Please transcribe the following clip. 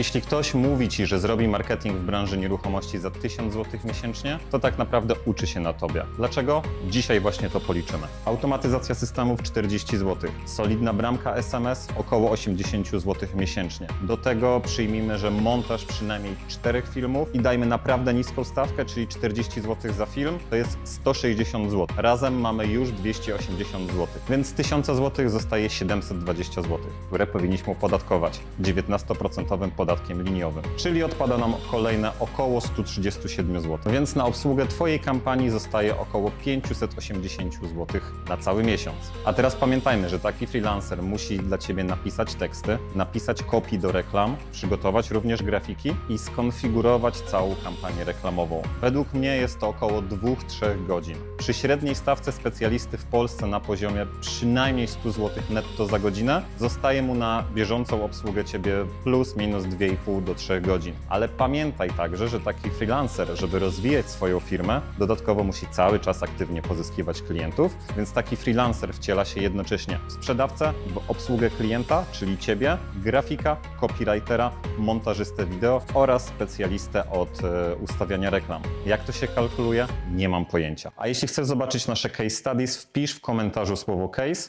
Jeśli ktoś mówi Ci, że zrobi marketing w branży nieruchomości za 1000 zł miesięcznie, to tak naprawdę uczy się na Tobie. Dlaczego? Dzisiaj właśnie to policzymy. Automatyzacja systemów 40 zł, solidna bramka SMS około 80 zł miesięcznie. Do tego przyjmijmy, że montaż przynajmniej 4 filmów i dajmy naprawdę niską stawkę, czyli 40 zł za film, to jest 160 zł. Razem mamy już 280 zł, więc z 1000 zł zostaje 720 zł, które powinniśmy opodatkować 19% podatkiem liniowym, czyli odpada nam kolejne około 137 zł. Więc na obsługę Twojej kampanii zostaje około 580 zł na cały miesiąc. A teraz pamiętajmy, że taki freelancer musi dla Ciebie napisać teksty, napisać kopii do reklam, przygotować również grafiki i skonfigurować całą kampanię reklamową. Według mnie jest to około 2-3 godzin. Przy średniej stawce specjalisty w Polsce na poziomie przynajmniej 100 zł netto za godzinę zostaje mu na bieżącą obsługę Ciebie plus minus 2,5 do 3 godzin. Ale pamiętaj także, że taki freelancer, żeby rozwijać swoją firmę, dodatkowo musi cały czas aktywnie pozyskiwać klientów, więc taki freelancer wciela się jednocześnie w sprzedawcę, w obsługę klienta, czyli Ciebie, grafika, copywritera, montażystę wideo oraz specjalistę od e, ustawiania reklam. Jak to się kalkuluje? Nie mam pojęcia. A jeśli chcesz zobaczyć nasze case studies, wpisz w komentarzu słowo case